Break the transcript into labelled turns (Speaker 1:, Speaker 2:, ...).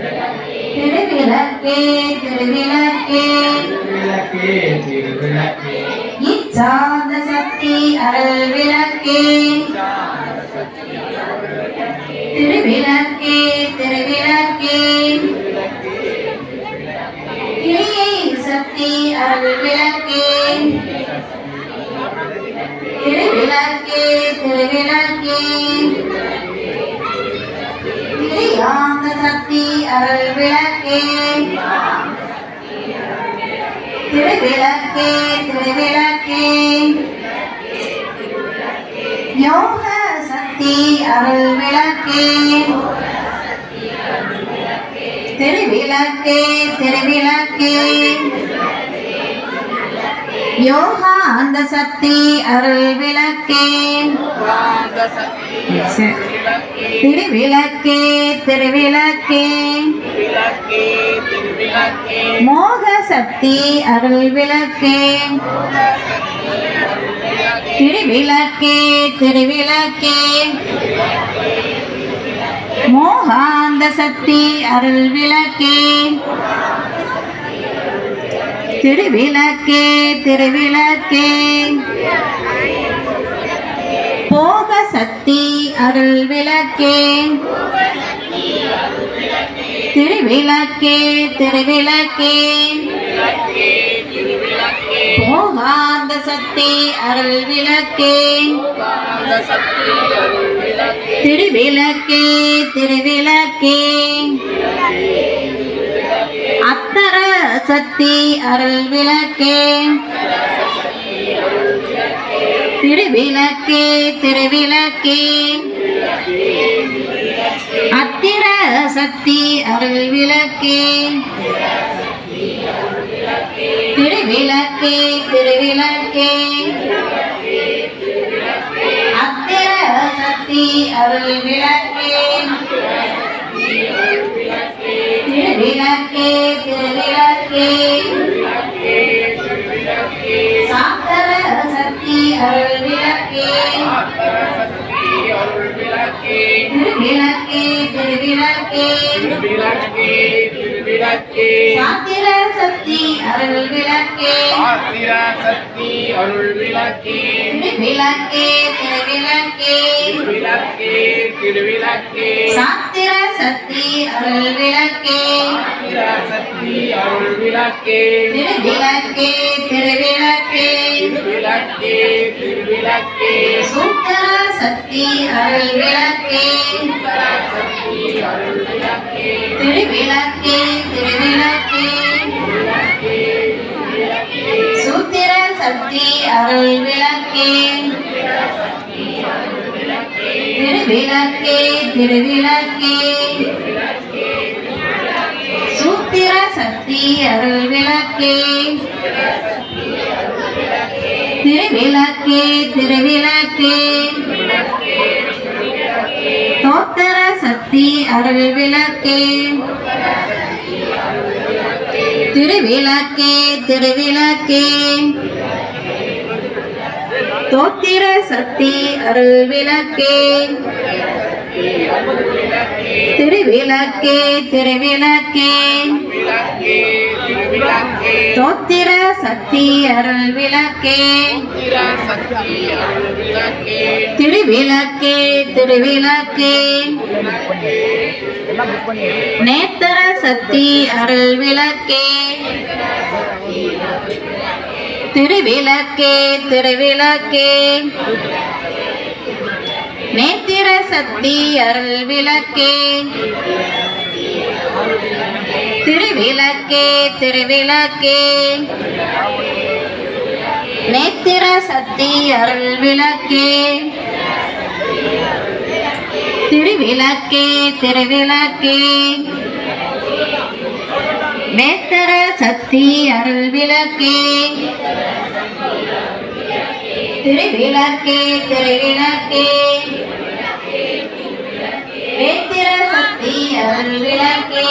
Speaker 1: திருவிளக்கே திருவிளக்கே.
Speaker 2: விளக்கே திருவிளக்கே.
Speaker 1: இச்சாந்த சக்தி அருள் விளக்கே. திருவிளக்கே திருவிளக்கே. கிரியை சக்தி அருள் விளக்கே. திருவிளக்கே திருவிளக்கே கிரியாந்த சக்தி அருள் விளக்கே திருவிளக்கே திருவிளக்கே. யோக சக்தி அருள் விளக்கே. திருவிளக்கே திருவிளக்கே. யோகா அந்த சக்தி அருள் விளக்கே. திருவிளக்கே திருவிளக்கே. மோக சக்தி அருள் விளக்கே. திருவிளக்கே திருவிளக்கே. மோகாந்த சக்தி அருள் விளக்கே. திருவிளக்கே திருவிளக்கே. சக்தி அருள் விளக்கே. திருவிளக்கே திருவிளக்கே. போகாந்த சக்தி அருள் விளக்கே. திருவிளக்கே திருவிளக்கே. அத்தர சக்தி அருள் விளக்கே. திருவிளக்கே திருவிளக்கே. அத்திர சக்தி அருள் விளக்கே. திருவிளக்கே திருவிளக்கே. அத்திர சக்தி அருள் விளக்கே. திருவிளக்கே. திருவிளக்கே விளக்கே திருவிளக்கே. சாத்திர சக்தி அருள் விளக்கே.
Speaker 2: ஆத்திர சக்தி அருள் விளக்கே.
Speaker 1: திருவிளக்கே திருவிளக்கே.
Speaker 2: விளக்கே திருவிளக்கே.
Speaker 1: சாத்திர சக்தி அருள் விளக்கே.
Speaker 2: ஆத்திர சக்தி அருள் விளக்கே.
Speaker 1: திருவிளக்கே திருவிளக்கே.
Speaker 2: திருவிளக்கே திருவிளக்கே.
Speaker 1: சூத்திர சக்தி விளக்கே
Speaker 2: சக்தி அருள் விளக்கே.
Speaker 1: திருவிளக்கே திருவிளக்கே. சூத்திர சக்தி அருள் விளக்கே. திருவிளக்கே திருவிளக்கே. சூத்திர சக்தி அருள் விளக்கே. திருவிளக்கே திருவிளக்கே. தோத்திர சக்தி அருள் விளக்கே. திருவிளக்கே திருவிளக்கே. தோத்திர சக்தி அருள் விளக்கே. திருவிளக்கே திருவிளக்கே
Speaker 2: திருவிளக்கே.
Speaker 1: தோத்திர சக்தி அருள் விளக்கே. திருவிளக்கே திருவிளக்கே. நேத்திர சக்தி அருள் விளக்கே. திருவிளக்கே திருவிளக்கே. நேத்திர சக்தி அருள் விளக்கே. திருவிளக்கே திருவிளக்கே. நேத்திர சக்தி அருள் விளக்கே. திருவிளக்கே திருவிளக்கே. நேத்திர சக்தி அருள் விளக்கே. திருவிளக்கே திருவிளக்கே. அருள் விளக்கே